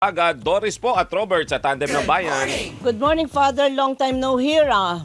Aga, Doris po at Robert sa Tandem ng Bayan. Good morning, Father. Long time no hear, ah.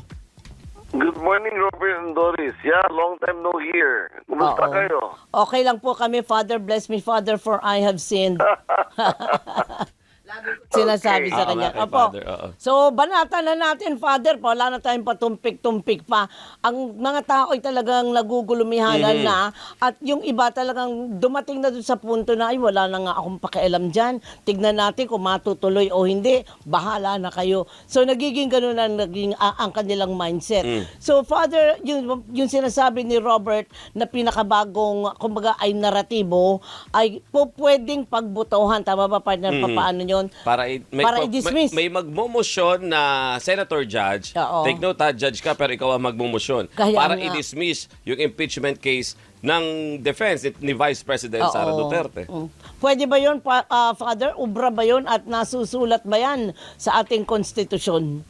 Good morning, Robert and Doris. Yeah, long time no hear. Kumusta Oo. kayo? Okay lang po kami, Father. Bless me, Father, for I have sinned. Sinasabi sa Oo kanya. kay Opo. Father, oo. So, banata na natin, Father. Wala na tayong patumpik-tumpik pa. Ang mga tao ay talagang nagugulumihanan Mm-hmm. na. At yung iba talagang dumating na dun sa punto na, ay, wala na nga akong pakialam dyan. Tignan natin kung matutuloy o hindi. Bahala na kayo. So, nagiging ganun ang, naging, ah, ang kanilang mindset. Mm. So, Father, yung, yung sinasabi ni Robert na pinakabagong, kumbaga, ay naratibo, ay po pwedeng pagbutuhan. Tama ba, partner? Paano yun? Para, i- may, Para pa- i-dismiss. May, may magmomosyon na senator judge. Oo. Take note ha, judge ka pero ikaw ang magmomosyon. Kaya para nga. i-dismiss yung impeachment case ng defense ni Vice President Sara Oo. Duterte. Mm. Pwede ba yun, pa- ah, Father? Ubra ba yun at nasusulat ba yan sa ating konstitusyon?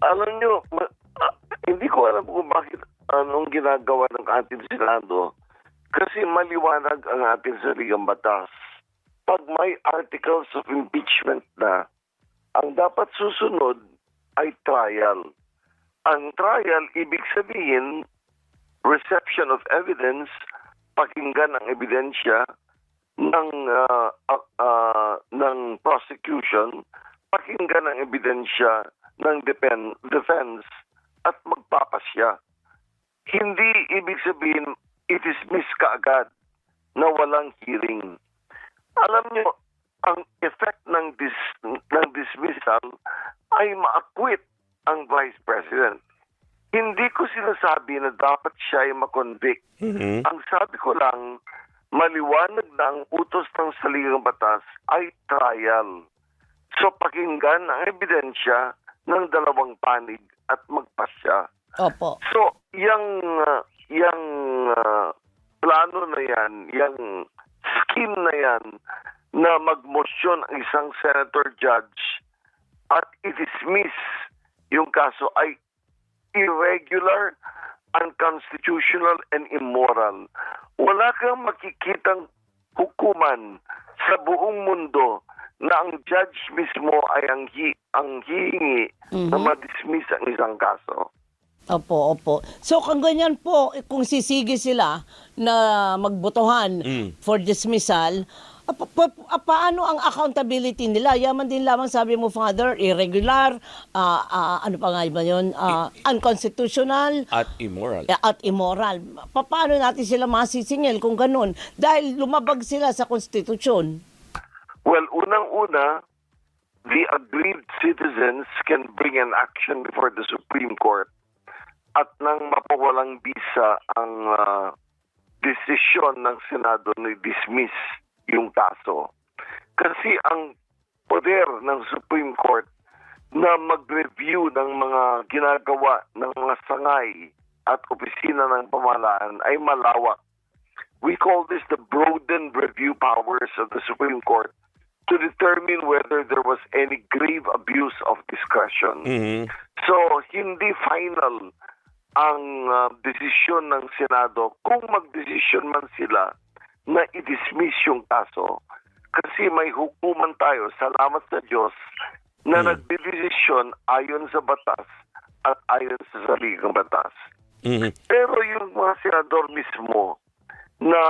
Alam nyo, ma- ah, hindi ko alam kung bakit anong ginagawa ng ating Senado. Kasi maliwanag ang ating sarigang batas. Pag may articles of impeachment na, ang dapat susunod ay trial. Ang trial, ibig sabihin, reception of evidence, pakinggan ang ebidensya ng ah, ah, ah, ng prosecution, pakinggan ang ebidensya ng depen- defense at magpapasya. Hindi ibig sabihin i-dismiss ka agad na walang hearing. Alam nyo, ang effect ng, dis- ng dismissal ay ma-acquit ang Vice President. Hindi ko sinasabi na dapat siya ay makonvict. Mhm. Ang sabi ko lang, maliwanag na ang utos ng saligang batas ay trial. So pakinggan ang ebidensya ng dalawang panig at magpasya. Opo. So, yung, uh, yung uh, plano na yan, yung scheme na yan, na magmosyon ang isang senator judge at i-dismiss yung kaso ay irregular, unconstitutional, and immoral. Wala kang makikitang hukuman sa buong mundo na ang judge mismo ay ang, hi, ang hihingi na ma-dismiss ang isang kaso. Opo, opo. So kung ganyan po, eh, kung sisigi sila na magbotohan Mm. for dismissal, ah, pa- pa- paano ang accountability nila? Yaman din lamang sabi mo, Father, irregular, ah, ah, ano pa nga ba yun, Ah, unconstitutional, At immoral. at immoral. Pa- Paano natin sila masisingil kung ganun? Dahil lumabag sila sa konstitusyon. Well, unang-una, the aggrieved citizens can bring an action before the Supreme Court at nang mapawalang bisa ang ah, desisyon ng Senado na dismiss yung kaso. Kasi ang poder ng Supreme Court na mag-review ng mga ginagawa ng mga sangay at opisina ng pamahalaan ay malawak. We call this the broadened review powers of the Supreme Court to determine whether there was any grave abuse of discretion. Mhm. So, hindi final ang uh, desisyon ng Senado kung magdesisyon man sila na i-dismiss yung kaso. Kasi may hukuman tayo, salamat sa Diyos, na nagdedesisyon ayon sa batas at ayon sa saligang batas. Mhm. Pero yung mga senador mismo na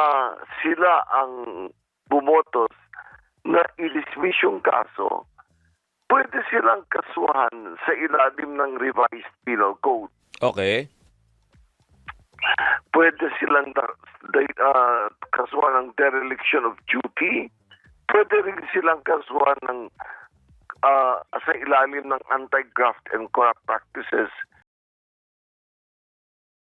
sila ang bumotos na i-dismiss yung kaso, pwede silang kasuhan sa ilalim ng revised penal code. Okay. Pwede silang da- da- ah, kasuhan ng dereliction of duty. Pwede rin silang kasuhan ng ah, sa ilalim ng anti-graft and corrupt practices